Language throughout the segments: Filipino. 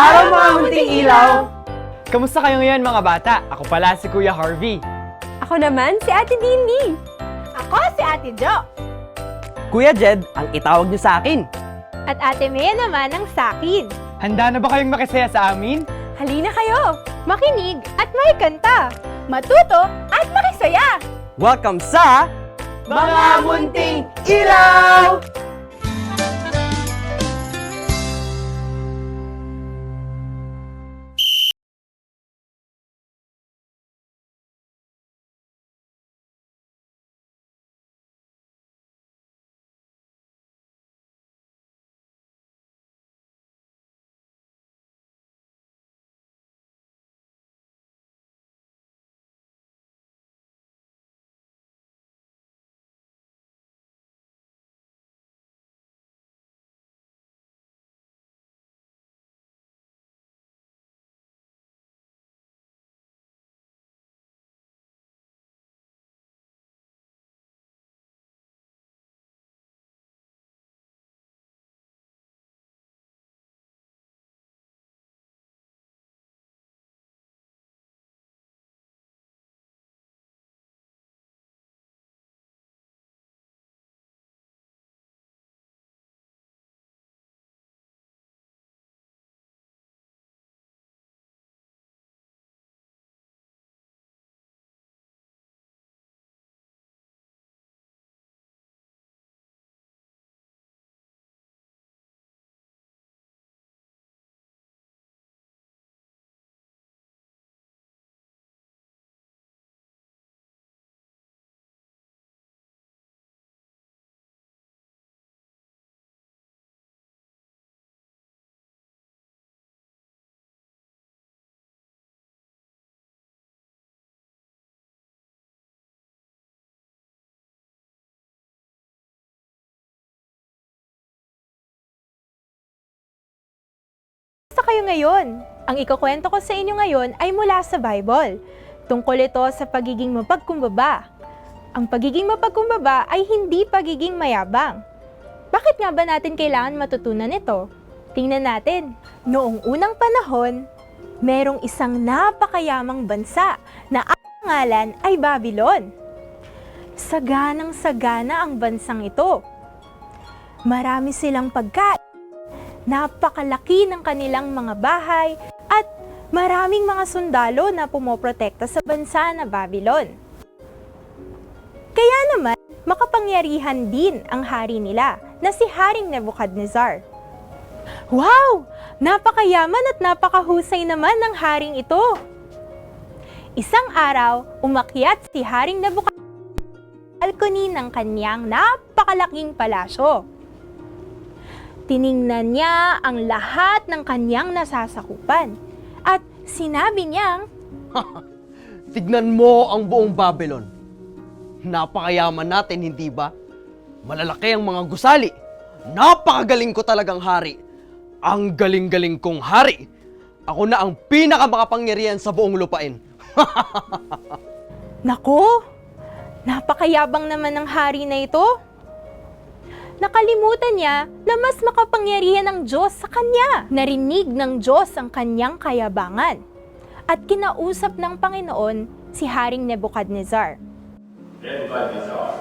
araw mga munting ilaw! Kamusta kayo ngayon mga bata? Ako pala si Kuya Harvey. Ako naman, si Ate Dindi. Ako si Ate Jo. Kuya Jed, ang itawag niyo sa akin. At Ate Mea naman ang sakin. Handa na ba kayong makisaya sa amin? Halina kayo. Makinig at may kanta. Matuto at makisaya. Welcome sa... Mga Munting Ilaw! Kayo ngayon. Ang ikukwento ko sa inyo ngayon ay mula sa Bible. Tungkol ito sa pagiging mapagkumbaba. Ang pagiging mapagkumbaba ay hindi pagiging mayabang. Bakit nga ba natin kailangan matutunan ito? Tingnan natin. Noong unang panahon, merong isang napakayamang bansa na ang pangalan ay Babylon. Saganang sagana ang bansang ito. Marami silang pagkain napakalaki ng kanilang mga bahay at maraming mga sundalo na pumoprotekta sa bansa na Babylon. Kaya naman, makapangyarihan din ang hari nila na si Haring Nebuchadnezzar. Wow! Napakayaman at napakahusay naman ng haring ito. Isang araw, umakyat si Haring Nebuchadnezzar balcony ng kanyang napakalaking palasyo tiningnan niya ang lahat ng kanyang nasasakupan. At sinabi niyang, Tignan mo ang buong Babylon. Napakayaman natin, hindi ba? Malalaki ang mga gusali. Napakagaling ko talagang hari. Ang galing-galing kong hari. Ako na ang pinakamakapangyarihan sa buong lupain. Nako, napakayabang naman ng hari na ito. Nakalimutan niya na mas makapangyarihan ng Diyos sa kanya. Narinig ng Diyos ang kanyang kayabangan. At kinausap ng Panginoon si Haring Nebuchadnezzar. Nebuchadnezzar,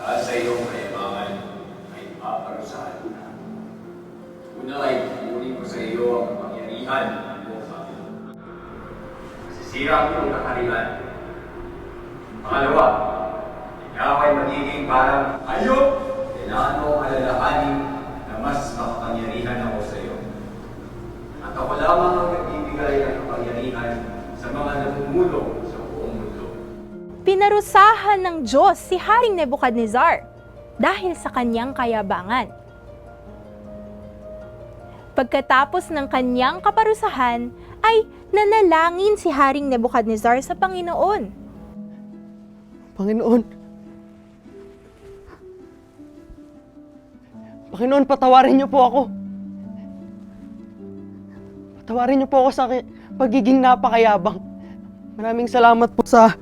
dahil sa iyong kayabangan ay paparusahan ko na. Una ay kukunin ko sa iyo ang kapangyarihan ng buong Babylon. Masisira ko ang kaharian. Pangalawa, ikaw ay magiging parang hayop. Mo alalahanin na mas makapangyarihan ako sa iyo. At ako lamang ang nagbibigay ng kapangyarihan sa mga namumulo sa buong mundo. Pinarusahan ng Diyos si Haring Nebuchadnezzar dahil sa kanyang kayabangan. Pagkatapos ng kanyang kaparusahan, ay nanalangin si Haring Nebuchadnezzar sa Panginoon. Panginoon. Panginoon, patawarin niyo po ako. Patawarin niyo po ako sa pagiging napakayabang. Maraming salamat po sa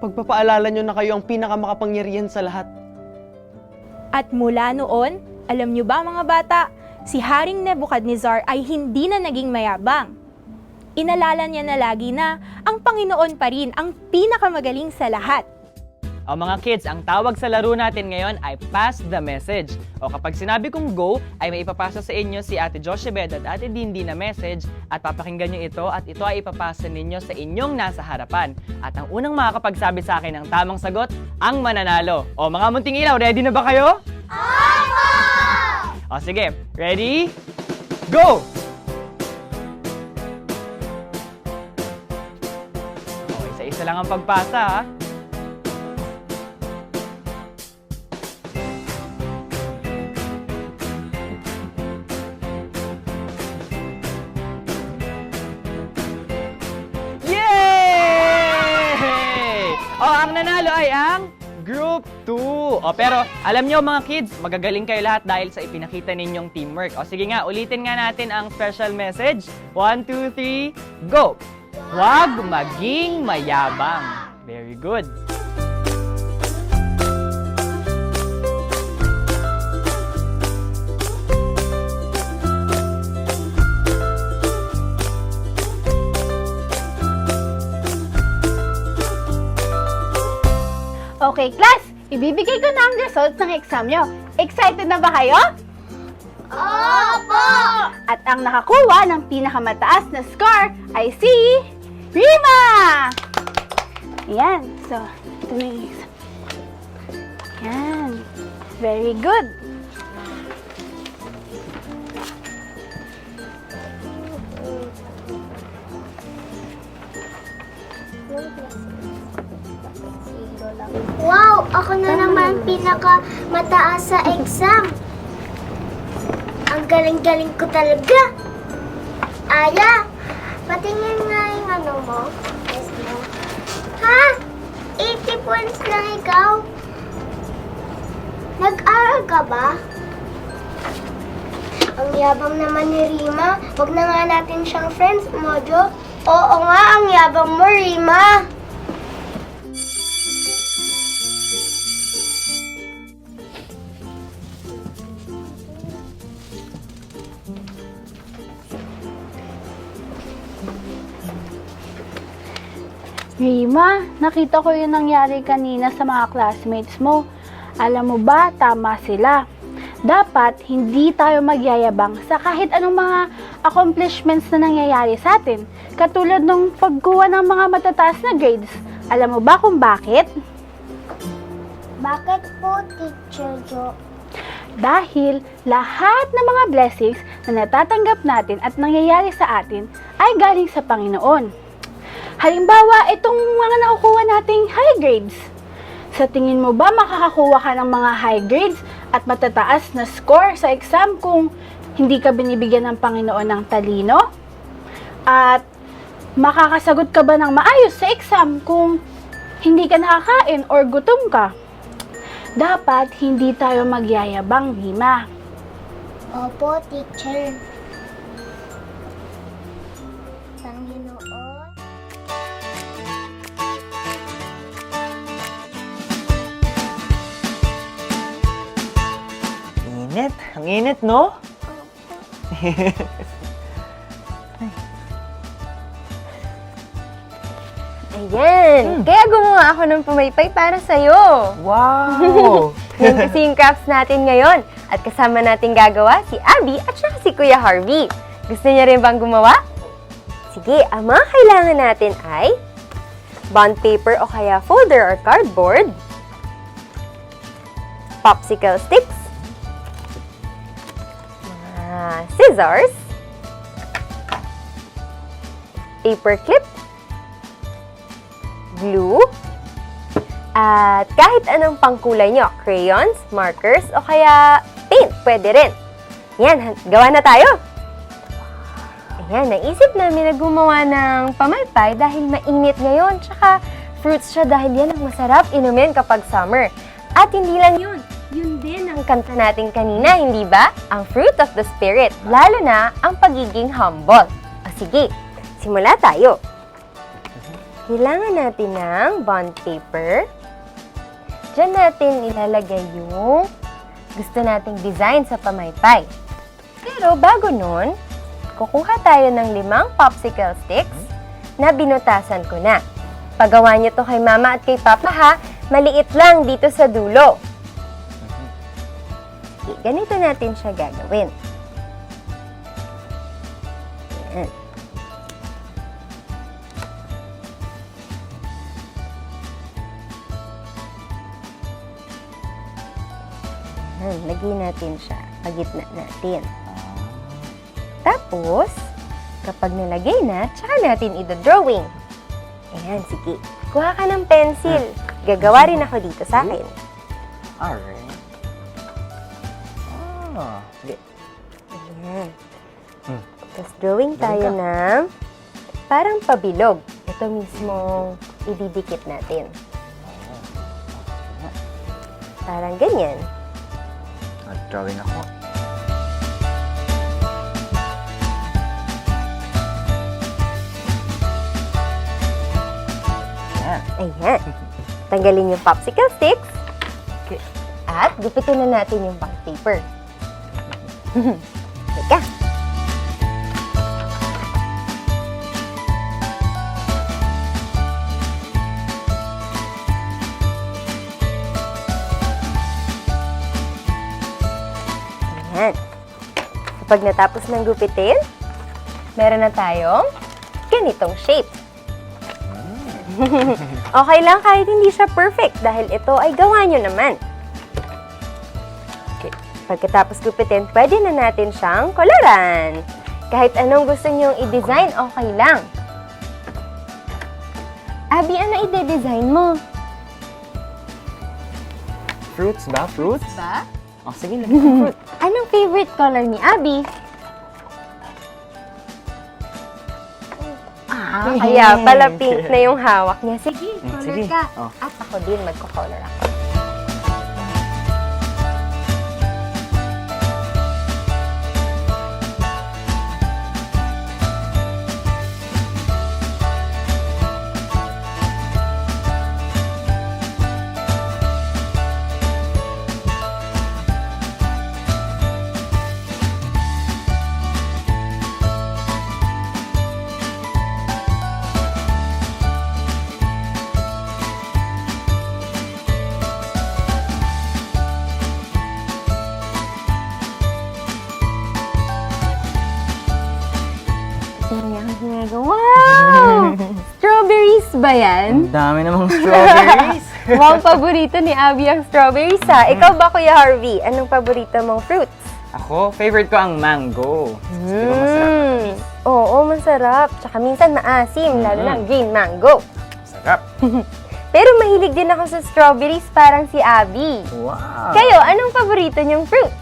pagpapaalala niyo na kayo ang pinakamakapangyarihan sa lahat. At mula noon, alam nyo ba mga bata, si Haring Nebuchadnezzar ay hindi na naging mayabang. Inalala niya na lagi na ang Panginoon pa rin ang pinakamagaling sa lahat. O mga kids, ang tawag sa laro natin ngayon ay Pass the Message. O kapag sinabi kong go, ay may ipapasa sa inyo si Ate Joshebed at Ate Dindi na message at papakinggan nyo ito at ito ay ipapasa ninyo sa inyong nasa harapan. At ang unang makakapagsabi sa akin ng tamang sagot, ang mananalo. O mga munting ilaw, ready na ba kayo? Opo! O sige, ready? Go! Okay, sa isa lang ang pagpasa ha. Nanalo ay ang Group 2. O, pero alam nyo mga kids, magagaling kayo lahat dahil sa ipinakita ninyong teamwork. O, sige nga, ulitin nga natin ang special message. 1, 2, 3, go! Huwag maging mayabang. Very good. Okay, class! Ibibigay ko na ang results ng exam nyo. Excited na ba kayo? Opo! At ang nakakuha ng pinakamataas na score ay si Rima! Ayan. So, ito na yung exam. Ayan. Very good. Ako na naman pinaka mataas sa exam. Ang galing-galing ko talaga. Aya, patingin nga yung ano mo. Yes, mo. Ha? 80 points lang ikaw? Nag-aral ka ba? Ang yabang naman ni Rima. Huwag na nga natin siyang friends, Mojo. Oo nga, ang yabang mo, Rima. Rima, nakita ko yung nangyari kanina sa mga classmates mo. Alam mo ba, tama sila. Dapat hindi tayo magyayabang sa kahit anong mga accomplishments na nangyayari sa atin. Katulad ng pagkuha ng mga matataas na grades. Alam mo ba kung bakit? Bakit po, Teacher Jo? Dahil lahat ng mga blessings na natatanggap natin at nangyayari sa atin ay galing sa Panginoon. Halimbawa, itong mga nakukuha nating high grades. Sa tingin mo ba makakakuha ka ng mga high grades at matataas na score sa exam kung hindi ka binibigyan ng Panginoon ng talino? At makakasagot ka ba ng maayos sa exam kung hindi ka nakakain or gutom ka? Dapat hindi tayo magyayabang, Lima. Opo, Teacher. Panginoon. Init. Ang init, no? Ayan! Kaya gumawa ako ng pumaypay para sa'yo. Wow! Yan kasi yung crafts natin ngayon. At kasama natin gagawa si Abby at saka si Kuya Harvey. Gusto niya rin bang gumawa? Sige, ang mga kailangan natin ay bond paper o kaya folder or cardboard, popsicle sticks, scissors, paper clip, glue, at kahit anong pangkulay nyo, crayons, markers, o kaya paint, pwede rin. Yan, gawa na tayo! Ayan, naisip namin na gumawa ng pamaypay dahil mainit ngayon. Tsaka fruits siya dahil yan ang masarap inumin kapag summer. At hindi lang yun, yun din ang kanta natin kanina, hindi ba? Ang fruit of the spirit, lalo na ang pagiging humble. O sige, simula tayo. Kailangan natin ng bond paper. Diyan natin ilalagay yung gusto nating design sa pamaypay. Pero bago nun, kukuha tayo ng limang popsicle sticks na binutasan ko na. Pagawa niyo to kay mama at kay papa ha, maliit lang dito sa dulo. Okay, ganito natin siya gagawin. Ayan. Ayan, lagay natin siya. Pagitna natin. Tapos, kapag nalagay na, tsaka natin ito-drawing. Ayan, sige. Kuha ka ng pencil. Gagawa rin ako dito sa akin. Alright. Ah, sige. Ayan. Hmm. Tapos drawing tayo ng parang pabilog. Ito mismo ididikit natin. Parang ganyan. Nag-drawing ako. Ayan. Ayan. Tanggalin yung popsicle sticks. Okay. At gupitin na natin yung pang paper. Teka. Ayan. Kapag natapos ng gupitin, meron na tayong ganitong shape. okay lang kahit hindi siya perfect dahil ito ay gawa nyo naman. Pagkatapos gupitin, pwede na natin siyang koloran. Kahit anong gusto nyong i-design, okay lang. Abby, ano i-design mo? Fruits ba? Fruits? Ba? Oh, sige, ko fruit. Anong favorite color ni Abby? Ah, kaya pala pink na yung hawak niya. Sige, Mm, color sige. ka. Oh. At ako din, magko-color ako. Niya akong ginagawa. Wow! Strawberries ba yan? Ang dami namang strawberries. Wow, paborito ni Abby ang strawberries ha. Ikaw ba, Kuya Harvey? Anong paborito mong fruits? Ako, favorite ko ang mango. Di ba masarap? Mm. Oo, masarap. Tsaka minsan maasim, lalo na Mm. green mango. Sarap. Pero mahilig din ako sa strawberries parang si Abby. Wow. Kayo, anong paborito niyong fruit?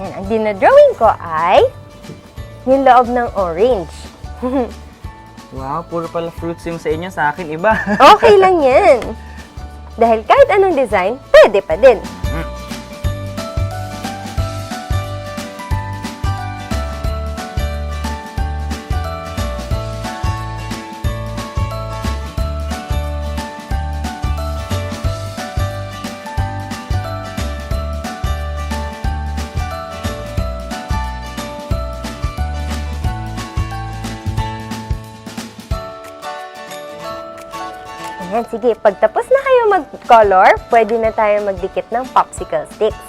Yan, ang dinadrawing ko ay yung loob ng orange. Wow, puro pala fruits yung sa inyo. Sa akin, iba. Okay lang yan. Dahil kahit anong design, pwede pa din. Ayan, sige. Pagtapos na kayo mag-color, pwede na tayo magdikit ng popsicle sticks.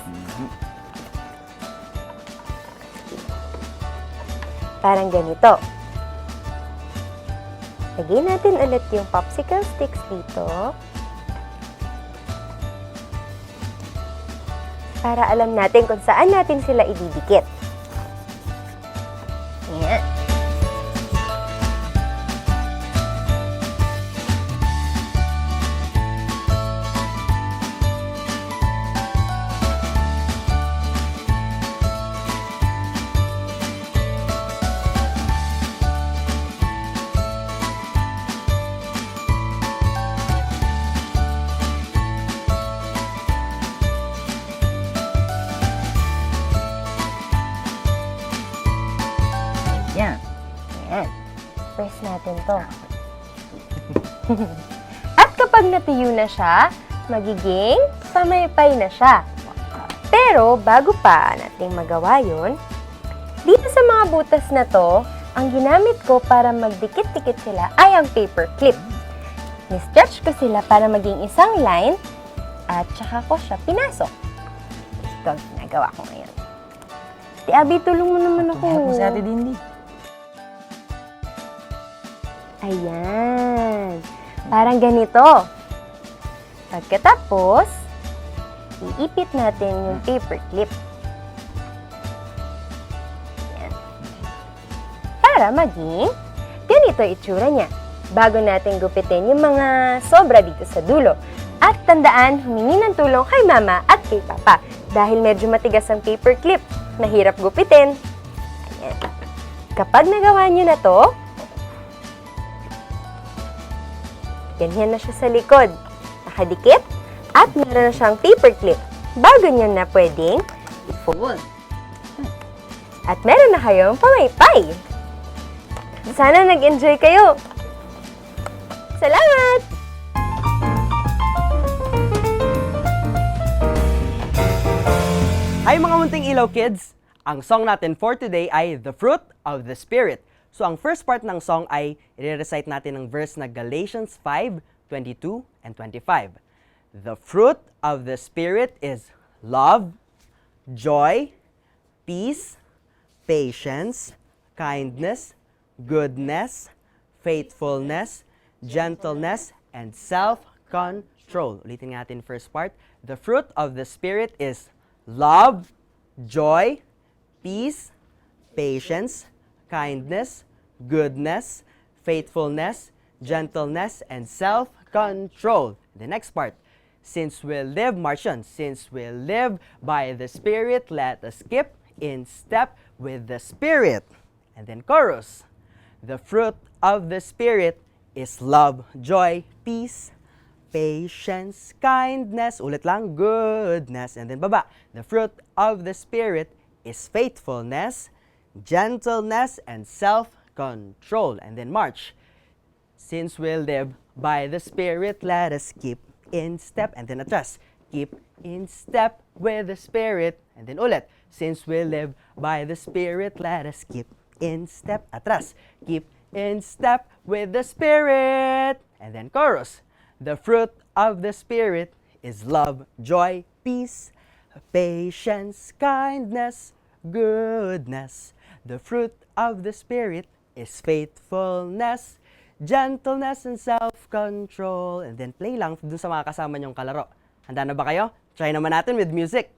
Parang ganito. Lagyan natin ulit yung popsicle sticks dito. Para alam natin kung saan natin sila ididikit. Kapag natuyo na siya, magiging pamaypay na siya. Pero bago pa nating magawa yon, dito sa mga butas na to, ang ginamit ko para magdikit-dikit sila ay ang paper clip. Ni-stretch ko sila para maging isang line at saka ko siya pinasok. Ito ang ginagawa ko ngayon. Ti Abby, tulong mo naman ako. Help mo si Ate Dindi. Ayan. Parang ganito. Pagkatapos, iipit natin yung paper clip. Ayan. Para maging ganito itsura niya. Bago natin gupitin yung mga sobra dito sa dulo. At tandaan, humingi ng tulong kay mama at kay papa. Dahil medyo matigas ang paper clip. Mahirap gupitin. Ayan. Kapag nagawa niyo na to, Ganyan na siya sa likod. Nakadikit at meron na siyang paper clip. Bago niyo na pwedeng i-fold. At meron na kayong pamaypay. Sana nag-enjoy kayo. Salamat! Hi mga munting ilaw kids! Ang song natin for today ay The Fruit of the Spirit. So ang first part ng song ay i-recite natin ng verse na Galatians 5, 22 and 25. The fruit of the Spirit is love, joy, peace, patience, kindness, goodness, faithfulness, gentleness, and self-control. Ulitin natin first part. The fruit of the Spirit is love, joy, peace, patience, kindness, goodness, faithfulness, gentleness, and self-control. The next part. Since we live, Martian, since we live by the Spirit, let us keep in step with the Spirit. And then chorus. The fruit of the Spirit is love, joy, peace, patience, kindness, ulit lang, goodness. And then baba. The fruit of the Spirit is faithfulness, gentleness, and self-control. And then march. Since we live by the Spirit, let us keep in step. And then atras. Keep in step with the Spirit. And then ulit. Since we live by the Spirit, let us keep in step. Atras. Keep in step with the Spirit. And then chorus. The fruit of the Spirit is love, joy, peace, patience, kindness, goodness. The fruit of the Spirit is faithfulness, gentleness, and self-control. And then play lang dun sa mga kasama niyong kalaro. Handa na ba kayo? Try naman natin with music.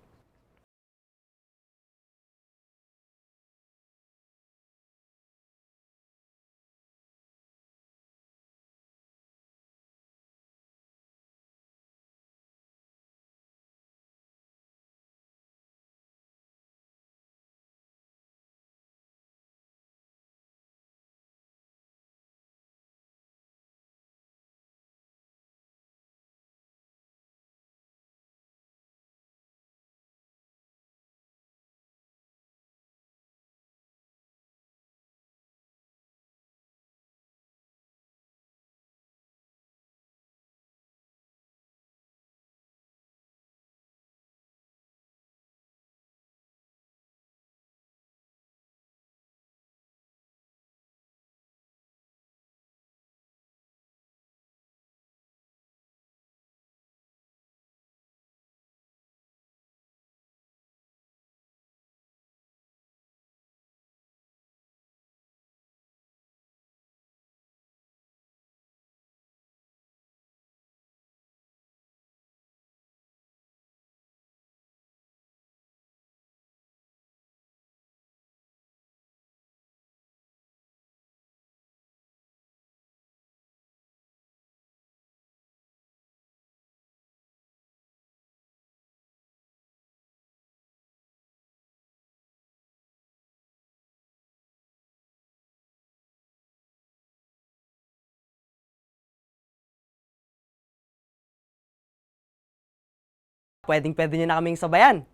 Pwedeng-pwede niyo na kaming sabayan.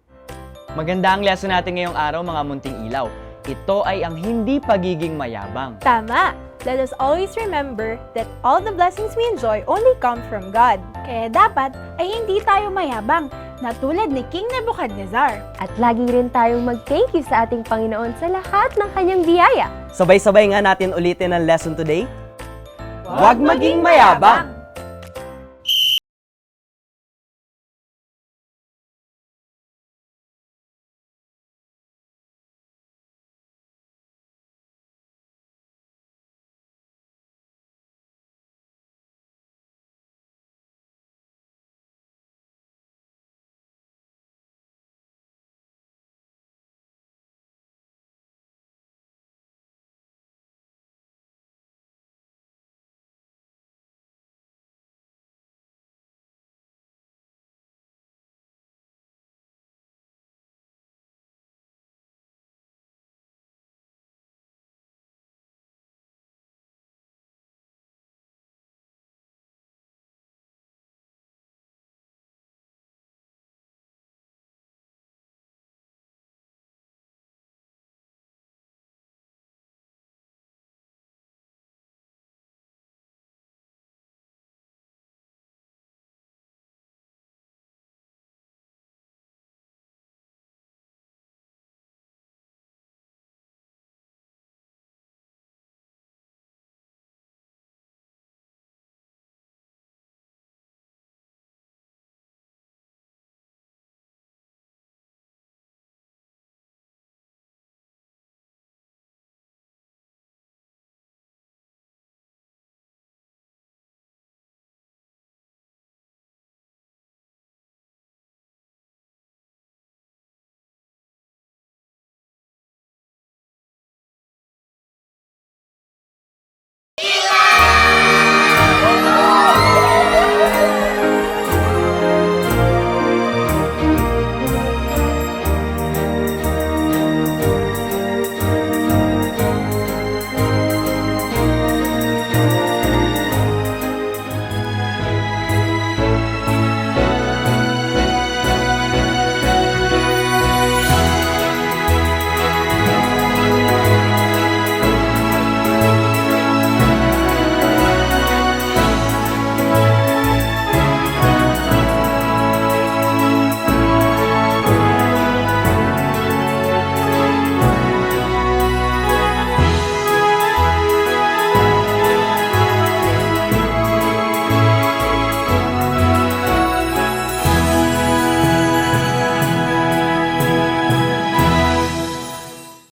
Maganda ang lesson natin ngayong araw mga munting ilaw. Ito ay ang hindi pagiging mayabang. Tama! let us always remember that all the blessings we enjoy only come from God. Kaya dapat ay hindi tayo mayabang na tulad ni King Nebuchadnezzar. At lagi rin tayong mag-thank you sa ating Panginoon sa lahat ng kanyang biyaya. Sabay-sabay nga natin ulitin ang lesson today. Huwag maging mayabang!